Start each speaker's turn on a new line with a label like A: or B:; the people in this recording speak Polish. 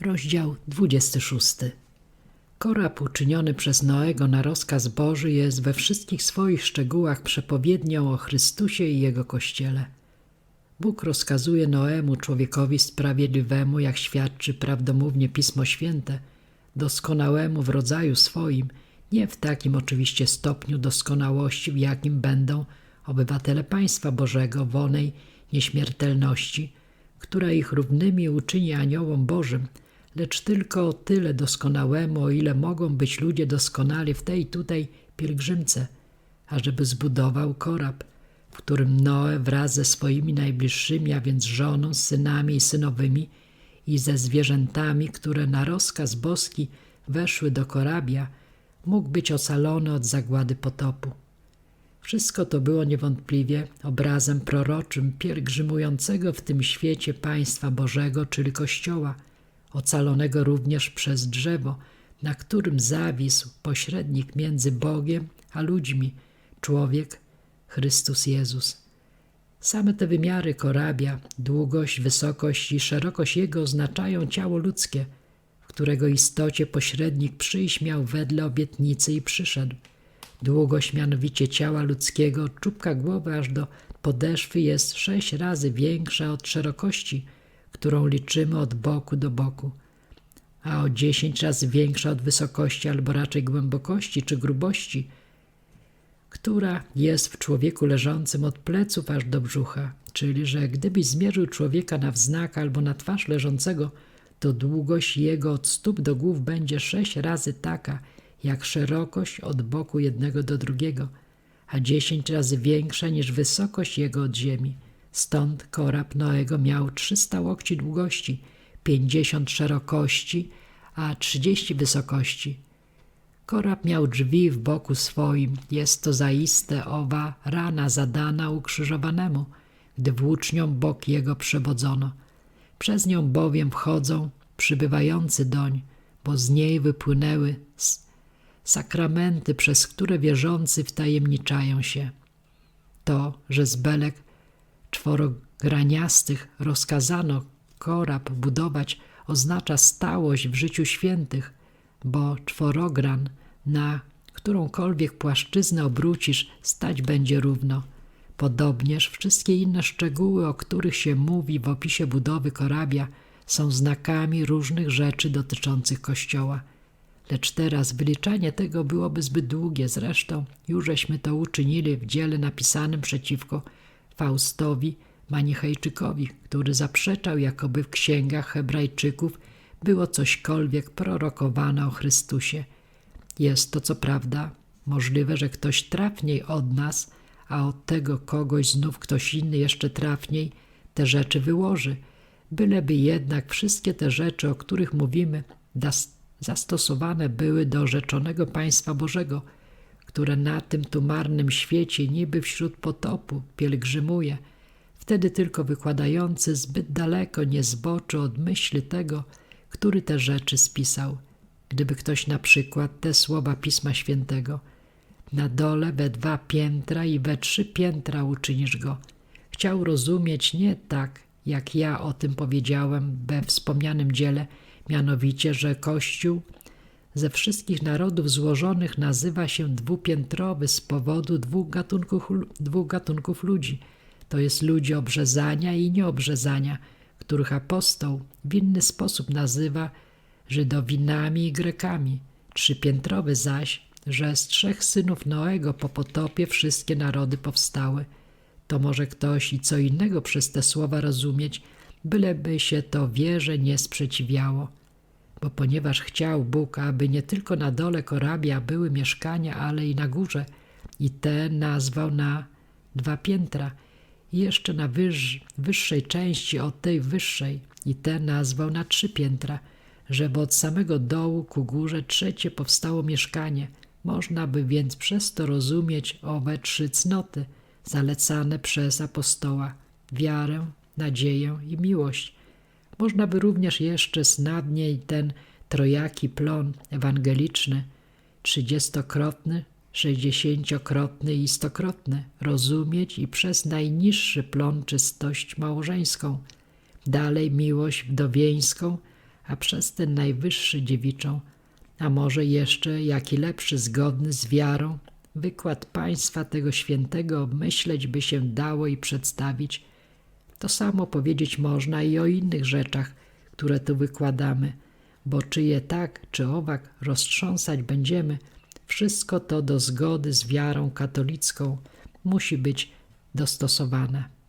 A: Rozdział 26. Korab uczyniony przez Noego na rozkaz Boży jest we wszystkich swoich szczegółach przepowiednią o Chrystusie i Jego Kościele. Bóg rozkazuje Noemu, człowiekowi sprawiedliwemu, jak świadczy prawdomównie Pismo Święte, doskonałemu w rodzaju swoim, nie w takim oczywiście stopniu doskonałości, w jakim będą obywatele państwa Bożego w onej nieśmiertelności, która ich równymi uczyni aniołom Bożym, lecz tylko o tyle doskonałemu, o ile mogą być ludzie doskonali w tej tutaj pielgrzymce, ażeby zbudował korab, w którym Noe wraz ze swoimi najbliższymi, a więc żoną, synami i synowymi i ze zwierzętami, które na rozkaz boski weszły do korabia, mógł być ocalony od zagłady potopu. Wszystko to było niewątpliwie obrazem proroczym pielgrzymującego w tym świecie państwa Bożego, czyli Kościoła, ocalonego również przez drzewo, na którym zawisł pośrednik między Bogiem a ludźmi, człowiek Chrystus Jezus. Same te wymiary korabia, długość, wysokość i szerokość jego oznaczają ciało ludzkie, w którego istocie pośrednik przyjść miał wedle obietnicy i przyszedł. Długość mianowicie ciała ludzkiego od czubka głowy aż do podeszwy jest sześć razy większa od szerokości, którą liczymy od boku do boku, a o dziesięć razy większa od wysokości albo raczej głębokości czy grubości, która jest w człowieku leżącym od pleców aż do brzucha, czyli że gdybyś zmierzył człowieka na wznak albo na twarz leżącego, to długość jego od stóp do głów będzie sześć razy taka, jak szerokość od boku jednego do drugiego, a dziesięć razy większa niż wysokość jego od ziemi. Stąd korab Noego miał trzysta łokci długości, pięćdziesiąt szerokości, a trzydzieści wysokości. Korab miał drzwi w boku swoim. Jest to zaiste owa rana zadana ukrzyżowanemu, gdy włócznią bok jego przewodzono. Przez nią bowiem wchodzą przybywający doń, bo z niej wypłynęły sakramenty, przez które wierzący wtajemniczają się. To, że z belek czworograniastych rozkazano korab budować, oznacza stałość w życiu świętych, bo czworogran na którąkolwiek płaszczyznę obrócisz, stać będzie równo. Podobnież wszystkie inne szczegóły, o których się mówi w opisie budowy korabia, są znakami różnych rzeczy dotyczących Kościoła. Lecz teraz wyliczanie tego byłoby zbyt długie, zresztą już żeśmy to uczynili w dziele napisanym przeciwko Faustowi Manichejczykowi, który zaprzeczał, jakoby w księgach Hebrajczyków było cośkolwiek prorokowane o Chrystusie. Jest to co prawda możliwe, że ktoś trafniej od nas, a od tego kogoś znów ktoś inny jeszcze trafniej te rzeczy wyłoży, byleby jednak wszystkie te rzeczy, o których mówimy, zastosowane były do rzeczonego państwa Bożego, które na tym tumarnym świecie niby wśród potopu pielgrzymuje, wtedy tylko wykładający zbyt daleko nie zboczy od myśli tego, który te rzeczy spisał. Gdyby ktoś na przykład te słowa Pisma Świętego na dole we dwa piętra i we trzy piętra uczynisz go, chciał rozumieć nie tak, jak ja o tym powiedziałem we wspomnianym dziele, mianowicie, że Kościół ze wszystkich narodów złożonych nazywa się dwupiętrowy z powodu dwóch gatunków, dwóch gatunków ludzi. To jest ludzi obrzezania i nieobrzezania, których apostoł w inny sposób nazywa Żydowinami i Grekami. Trzypiętrowy zaś, że z trzech synów Noego po potopie wszystkie narody powstały. To może ktoś i co innego przez te słowa rozumieć, byleby się to wierze nie sprzeciwiało. Bo ponieważ chciał Bóg, aby nie tylko na dole korabia były mieszkania, ale i na górze, i te nazwał na dwa piętra, i jeszcze na wyż, wyższej części od tej wyższej, i te nazwał na trzy piętra, żeby od samego dołu ku górze trzecie powstało mieszkanie. Można by więc przez to rozumieć owe trzy cnoty, zalecane przez apostoła, wiarę, nadzieję i miłość. Można by również jeszcze snadniej ten trojaki plon ewangeliczny, trzydziestokrotny, sześćdziesięciokrotny i stokrotny rozumieć i przez najniższy plon czystość małżeńską, dalej miłość wdowieńską, a przez ten najwyższy dziewiczą, a może jeszcze jaki lepszy zgodny z wiarą, wykład państwa tego świętego obmyśleć by się dało i przedstawić. To samo powiedzieć można i o innych rzeczach, które tu wykładamy, bo czy je tak, czy owak roztrząsać będziemy, wszystko to do zgody z wiarą katolicką musi być dostosowane.